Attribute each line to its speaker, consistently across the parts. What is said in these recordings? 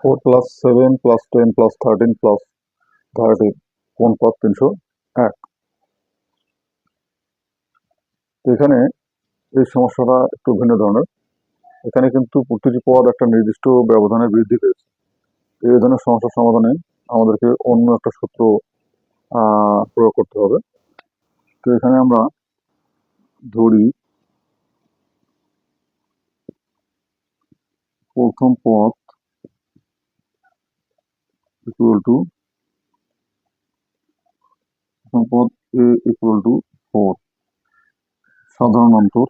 Speaker 1: Four plus seven plus ten plus thirteen plus thirty কোন পদ তিনশো এক। এখানে এই সমস্যাটা একটু ভিন্ন ধরনের। এখানে কিন্তু প্রতিটি পদ একটা নির্দিষ্ট ব্যবধানে বৃদ্ধি পেয়েছে। এই ধরনের সমস্যার সমাধানে আমাদেরকে অন্য একটা সূত্র প্রয়োগ করতে হবে। তো এখানে আমরা ধরি প্রথম পদ ইকুয়াল টু প্রথম পদ এ ইকুয়াল টু ফোর সাধারণ অন্তর।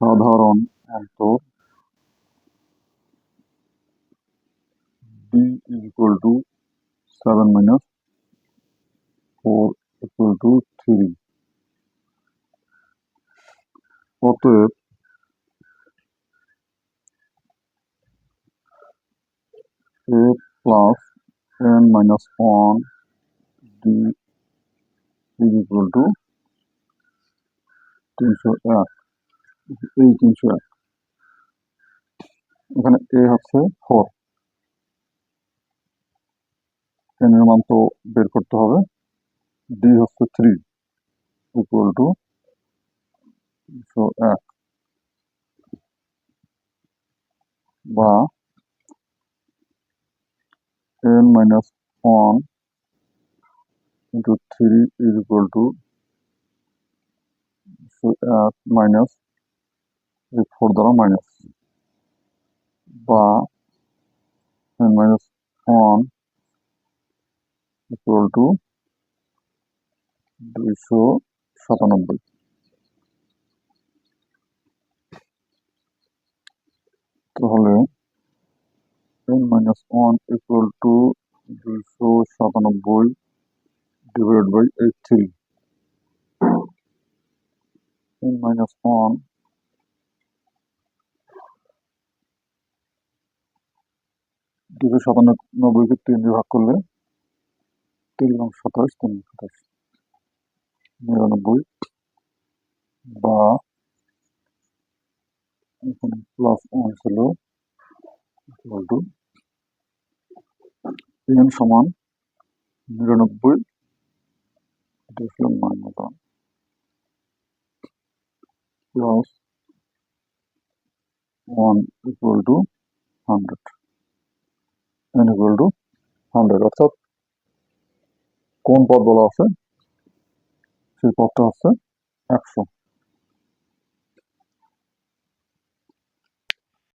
Speaker 1: সাধারণ অন্তর D equal to seven minus four equal to three অতএব A plus N minus one D equal to তিনশো এক এই তিনশো এক এখানে এ হচ্ছে ফোর এন এর মান তো বের করতে হবে। ডি হচ্ছে থ্রি ইকুয়াল টু তিনশো এক। বা N minus one into three is equal to এক মাইনাস এই ফোর দ্বারা মাইনাস বা N minus one equal to দুইশো সাতানব্বই। তাহলে N minus one equal to দুইশো সাতানব্বই divide by eight three minus one দুশো সাতানব্বইকে তিন দিয়ে ভাগ করলে তিন এবং সাতাশ, তিন সাতাশ। নিরানব্বই বা এখানে প্লাস ওয়ান ছিল ইকুয়াল টু এন সমান নিরানব্বই। এটা ছিল minus one plus one equal to hundred N equal to hundred অর্থাৎ কোন পদ বলা আছে? সেই পদটা হচ্ছে একশো।